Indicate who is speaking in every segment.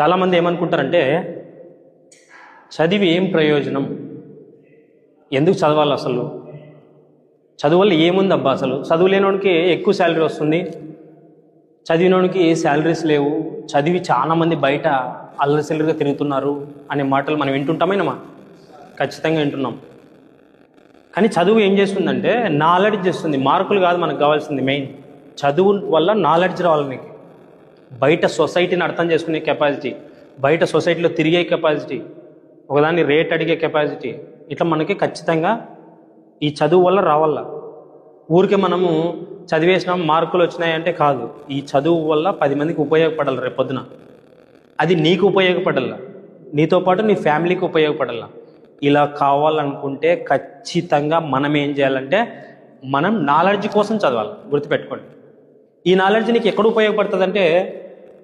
Speaker 1: చాలామంది ఏమనుకుంటారంటే చదివి ఏం ప్రయోజనం? ఎందుకు చదవాలి అసలు? చదువు వల్ల ఏముంది అబ్బా అసలు? చదువు లేనివాడికి ఎక్కువ శాలరీ వస్తుంది. చదివినోడికి శాలరీస్ లేవు. చదివి చాలామంది బయట అల్లసిల్లరిగా తిరుగుతున్నారు అనే మాటలు మనం వింటుంటామేనమ్మా ఖచ్చితంగా వింటున్నాం. కానీ చదువు ఏం చేస్తుందంటే నాలెడ్జ్ చేస్తుంది మార్కులు కాదు మనకు కావాల్సింది మెయిన్ చదువు వల్ల నాలెడ్జ్ రావాలి నీకు బయట సొసైటీని అర్థం చేసుకునే కెపాసిటీ బయట సొసైటీలో తిరిగే కెపాసిటీ ఒకదాన్ని రేట్ అడిగే కెపాసిటీ ఇట్లా మనకి ఖచ్చితంగా ఈ చదువు వల్ల రావాల ఊరికే మనము చదివేసినాం మార్కులు వచ్చినాయంటే కాదు. ఈ చదువు వల్ల పది మందికి ఉపయోగపడాలి రేపు పొద్దున. అది నీకు ఉపయోగపడాల నీతో పాటు నీ ఫ్యామిలీకి ఉపయోగపడాల ఇలా కావాలనుకుంటే ఖచ్చితంగా మనం ఏం చేయాలంటే మనం నాలెడ్జ్ కోసం చదవాలి. గుర్తుపెట్టుకోండి. ఈ నాలెడ్జ్ నీకు ఎక్కడ ఉపయోగపడుతుందంటే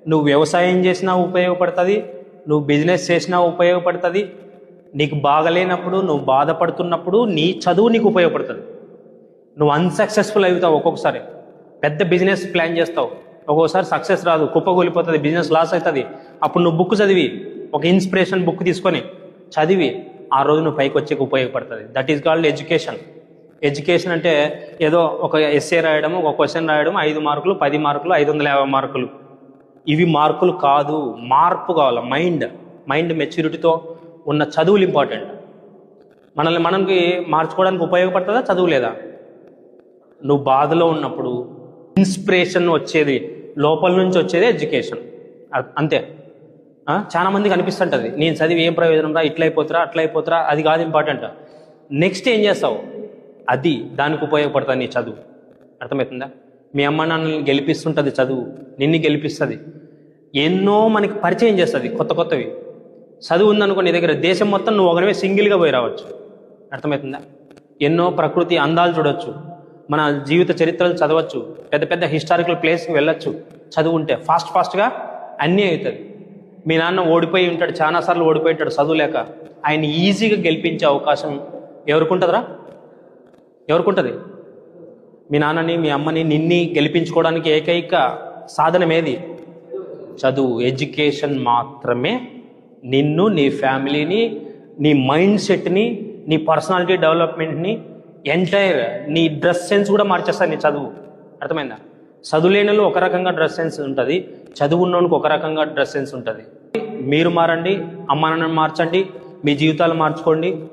Speaker 1: నువ్వు వ్యవసాయం చేసినా ఉపయోగపడుతుంది నువ్వు బిజినెస్ చేసినా ఉపయోగపడుతుంది నీకు బాగలేనప్పుడు నువ్వు బాధపడుతున్నప్పుడు నీ చదువు నీకు ఉపయోగపడుతుంది. నువ్వు అన్సక్సెస్ఫుల్ అవుతావు ఒక్కొక్కసారి. పెద్ద బిజినెస్ ప్లాన్ చేస్తావు. ఒక్కొక్కసారి సక్సెస్ రాదు కుప్పగూలిపోతుంది బిజినెస్ లాస్ అవుతుంది. అప్పుడు నువ్వు బుక్ చదివి ఒక ఇన్స్పిరేషన్ బుక్ తీసుకొని చదివి ఆ రోజు నువ్వు పైకి వచ్చేకి ఉపయోగపడుతుంది. That is called education education అంటే ఏదో ఒక ఎస్ఏ రాయడం ఒక క్వశ్చన్ రాయడం ఐదు మార్కులు పది మార్కులు ఐదు వందల యాభై మార్కులు. ఇవి మార్కులు కాదు మార్పు కావాలి? మైండ్ మైండ్ మెచ్యూరిటీతో ఉన్న చదువులు ఇంపార్టెంట్. మనల్ని మనకి మార్చుకోవడానికి ఉపయోగపడుతుందా చదువు లేదా? నువ్వు బాధలో ఉన్నప్పుడు ఇన్స్పిరేషన్ వచ్చేది లోపల నుంచి వచ్చేది ఎడ్యుకేషన్. అంతే. చాలామందికి చాలా మందికి అనిపిస్తుంటుంది నేను చదివి ఏం ప్రయోజనం రా ఇట్లా అయిపోతురా అట్లా అయిపోతురా అది కాదు ఇంపార్టెంట్. నెక్స్ట్ ఏం చేస్తావు? అది దానికి ఉపయోగపడుతుంది నీ చదువు. అర్థమవుతుందా? మీ అమ్మ నాన్నని గెలిపిస్తుంటుంది చదువు నిన్ను గెలిపిస్తుంది. ఎన్నో మనకి పరిచయం చేస్తుంది కొత్త కొత్తవి. చదువు ఉందనుకో నీ దగ్గర దేశం మొత్తం నువ్వు ఒకరివే సింగిల్గా పోయి రావచ్చు. అర్థమవుతుందా? ఎన్నో ప్రకృతి అందాలు చూడొచ్చు. మన జీవిత చరిత్రలు చదవచ్చు. పెద్ద పెద్ద హిస్టారికల్ ప్లేస్కి వెళ్ళొచ్చు. చదువు ఉంటే ఫాస్ట్ ఫాస్ట్గా అన్నీ అవుతుంది. మీ నాన్న ఓడిపోయి ఉంటాడు చాలాసార్లు ఓడిపోయి ఉంటాడు చదువు లేక. ఆయన ఈజీగా గెలిపించే అవకాశం ఎవరికుంటుందిరా? ఎవరికుంటుంది? మీ నాన్నని మీ అమ్మని నిన్ని గెలిపించుకోవడానికి ఏకైక సాధనం ఏది చదువు ఎడ్యుకేషన్ మాత్రమే నిన్ను నీ ఫ్యామిలీని నీ మైండ్ సెట్ని నీ పర్సనాలిటీ డెవలప్మెంట్ని ఎంటైర్ నీ డ్రెస్ సెన్స్ కూడా మార్చేస్తుంది నీ చదువు. అర్థమైందా? చదువులేనిలో ఒక రకంగా డ్రెస్ సెన్స్ ఉంటుంది. చదువున్నోనికి ఒక రకంగా డ్రెస్ సెన్స్ ఉంటుంది. మీరు మారండి అమ్మ నాన్నని మార్చండి మీ జీవితాలు మార్చుకోండి.